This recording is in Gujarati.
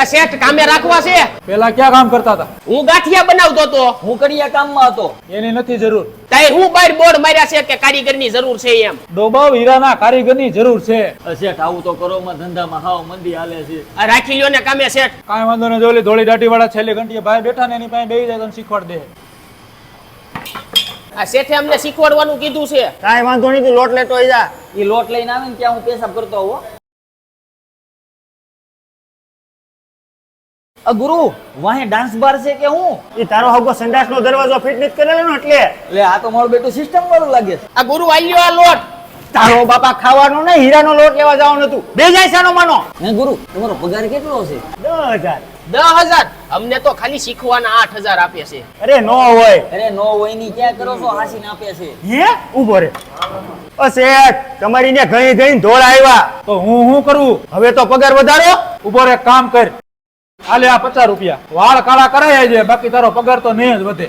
આ શેઠ કામે રાખવા છે? પેલા ક્યાં કામ કરતા હતા? હું ગાંઠિયા બનાવતો હતો. હું કડિયા કામમાં હતો. એની નથી જરૂર. તાઈ હું બાર બોર્ડ માર્યા છે કે કારીગરની જરૂર છે એમ? ડોબાવ હીરાના કારીગરની જરૂર છે. શેઠ આવું તો કરો માં ધંધામાં હાવ મંદી હાલે છે. આ રાખી લ્યો ને કામે શેઠ. કાંઈ વાંધો નહીં જોલી ધોળી દાઢી વાળા છેલ્લે ઘંટીએ ભાઈ બેઠા ને એની પાસે બેહી જાય તો શીખવાડ દે. આ શેઠે અમને શીખવાડવાનું કીધું છે. કાંઈ વાંધો નહીં તું લોટ લેતો આવી જા. એ લોટ લઈને આવે ને ત્યાં હું પેશાબ કરતો આવું ગુરુ વાહે ડાન્સ બાર છે કે હું? એ તારો હગો સંડાસ નો દરવાજો ફિટ નથી કરેલો ને એટલે. એટલે આ તો મારું બેટું સિસ્ટમ વાળું લાગે છે. આ ગુરુ આલ્યો આ લોટ. તારો બાપા ખાવાનો ને હીરાનો લોટ લેવા જવાનું હતું. બે જાય સાનો માનો. હે ગુરુ તમારો પગાર કેટલો છે 10000 10000 અમને તો ખાલી શીખવાના 8000 આપે છે. અરે નો હોય. અરે નો હોયની ક્યાં કરો છો? હાસીને આપે છે. હે? ઊભો રે. ઓ શેઠ તમારી ને ઘણી ઘણી ધોળ આવ્યા. તો હું શું કરું? હવે તો પગાર વધારો. ઊભો રે કામ કર. હાલે આ પચાસ રૂપિયા. વાળ કાળા કરાય છે, બાકી તારો પગાર તો નહીં જ વધે.